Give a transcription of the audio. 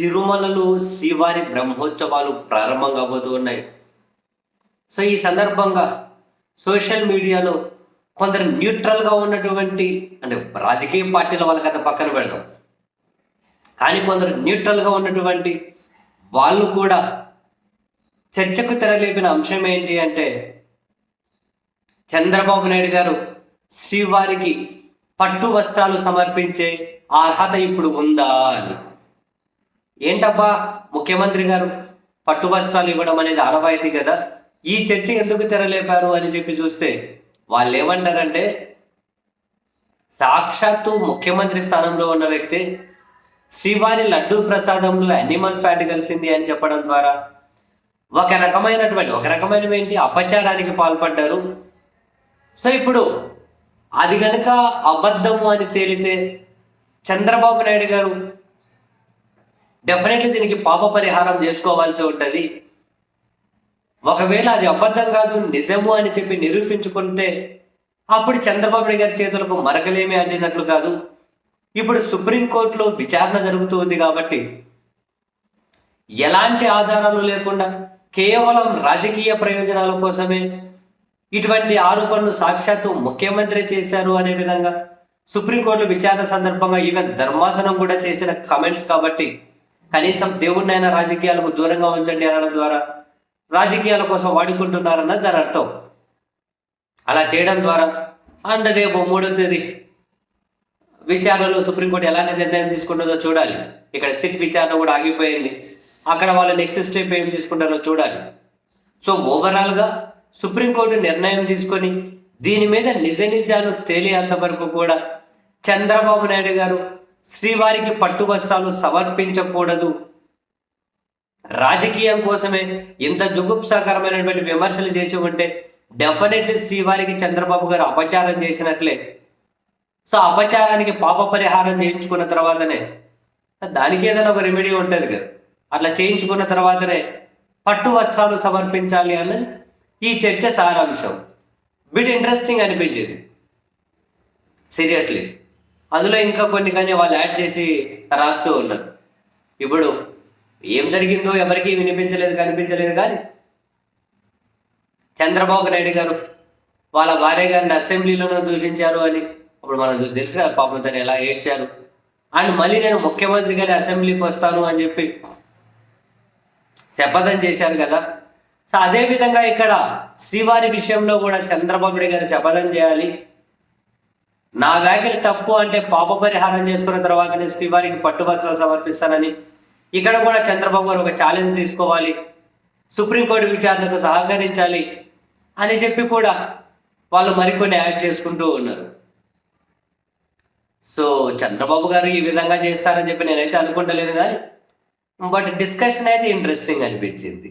తిరుమలలో శ్రీవారి బ్రహ్మోత్సవాలు ప్రారంభం కాబోతున్నాయి సో ఈ సందర్భంగా సోషల్ మీడియాలో కొందరు న్యూట్రల్గా ఉన్నటువంటి అంటే రాజకీయ పార్టీల వాళ్ళ కథ పక్కన పెడదాం. కానీ కొందరు న్యూట్రల్గా ఉన్నటువంటి వాళ్ళు కూడా చర్చకు తెరలేపిన అంశం ఏంటి అంటే చంద్రబాబు నాయుడు గారు శ్రీవారికి పట్టు వస్త్రాలు సమర్పించే అర్హత ఇప్పుడు ఉందా అని. ఏంటబ్బా ముఖ్యమంత్రి గారు పట్టు వస్త్రాలు ఇవ్వడం అనేది ఆనవాయితీ కదా? ఈ చర్చ ఎందుకు తెరలేపారు అని చెప్పి చూస్తే వాళ్ళు ఏమంటారంటే సాక్షాత్తు ముఖ్యమంత్రి స్థానంలో ఉన్న వ్యక్తి శ్రీవారి లడ్డూ ప్రసాదంలో అనిమల్ ఫ్యాట్ కలిసింది అని చెప్పడం ద్వారా ఒక రకమైనటువంటి ఒక రకమైన ఏంటి? అపచారానికి పాల్పడ్డారు. సో ఇప్పుడు అది గనుక అబద్ధము అని తేలితే చంద్రబాబు నాయుడు గారు డెఫినెట్లీ దీనికి పాప పరిహారం చేసుకోవాల్సి ఉంటుంది. ఒకవేళ అది అబద్ధం కాదు నిజము అని చెప్పి నిరూపించుకుంటే అప్పుడు చంద్రబాబు నాయుడు గారి చేతులకు మరకలేమి అంటినట్లు కాదు. ఇప్పుడు సుప్రీంకోర్టులో విచారణ జరుగుతూ ఉంది కాబట్టి ఎలాంటి ఆధారాలు లేకుండా కేవలం రాజకీయ ప్రయోజనాల కోసమే ఇటువంటి ఆరోపణలు సాక్షాత్తు ముఖ్యమంత్రి చేశారు అనే విధంగా సుప్రీంకోర్టు విచారణ సందర్భంగా ఈవెన్ ధర్మాసనం కూడా చేసిన కమెంట్స్ కాబట్టి కనీసం దేవుడినైనా రాజకీయాలకు దూరంగా ఉంచండి అనడం ద్వారా రాజకీయాల కోసం వాడుకుంటున్నారన్నది దాని అర్థం. అలా చేయడం ద్వారా అండ్ రేపు మూడో తేదీ విచారణలో సుప్రీంకోర్టు ఎలాంటి నిర్ణయం తీసుకుంటుందో చూడాలి. ఇక్కడ సిట్ విచారణ కూడా ఆగిపోయింది. అక్కడ వాళ్ళు నెక్స్ట్ స్టెప్ ఏం తీసుకుంటారో చూడాలి. సో ఓవరాల్గా సుప్రీంకోర్టు నిర్ణయం తీసుకొని దీని మీద నిజ నిజాలు తేలేంత వరకు కూడా చంద్రబాబు నాయుడు గారు శ్రీవారికి పట్టు వస్త్రాలు సమర్పించకూడదు. రాజకీయం కోసమే ఇంత జుగుప్సాకరమైనటువంటి విమర్శలు చేసి ఉంటే డెఫినెట్లీ శ్రీవారికి చంద్రబాబు గారు అపచారం చేసినట్లే. సో అపచారానికి పాప పరిహారం చేయించుకున్న తర్వాతనే దానికి ఏదైనా ఒక రెమెడీ ఉంటుంది కదా. అట్లా చేయించుకున్న తర్వాతనే పట్టు వస్త్రాలు సమర్పించాలి అన్నది ఈ చర్చ సారాంశం. బిట్ ఇంట్రెస్టింగ్ అనిపించేది. సీరియస్లీ అందులో ఇంకా కొన్ని కానీ వాళ్ళు యాడ్ చేసి రాస్తూ ఉన్నారు. ఇప్పుడు ఏం జరిగిందో ఎవరికీ వినిపించలేదు కనిపించలేదు కానీ చంద్రబాబు నాయుడు గారు వాళ్ళ భార్య గారిని అసెంబ్లీలోనూ దూషించారు అని అప్పుడు మనం చూసి తెలుసు కదా పాపం తను ఎలా ఏడ్చారు. అండ్ మళ్ళీ నేను ముఖ్యమంత్రి గారి అసెంబ్లీకి వస్తాను అని చెప్పి శపథం చేశారు కదా. సో అదే విధంగా ఇక్కడ శ్రీవారి విషయంలో కూడా చంద్రబాబు గారు శపథం చేయాలి. నా వ్యాఖ్యలు తప్పు అంటే పాప పరిహారం చేసుకున్న తర్వాత నేను శ్రీవారికి పట్టు సమర్పిస్తానని ఇక్కడ కూడా చంద్రబాబు గారు ఒక ఛాలెంజ్ తీసుకోవాలి సుప్రీంకోర్టు విచారణకు సహకరించాలి అని చెప్పి కూడా వాళ్ళు మరికొన్ని యాడ్ చేసుకుంటూ ఉన్నారు. సో చంద్రబాబు గారు ఈ విధంగా చేస్తారని చెప్పి నేనైతే అనుకుంటలేను కానీ బట్ డిస్కషన్ అయితే ఇంట్రెస్టింగ్ అనిపించింది.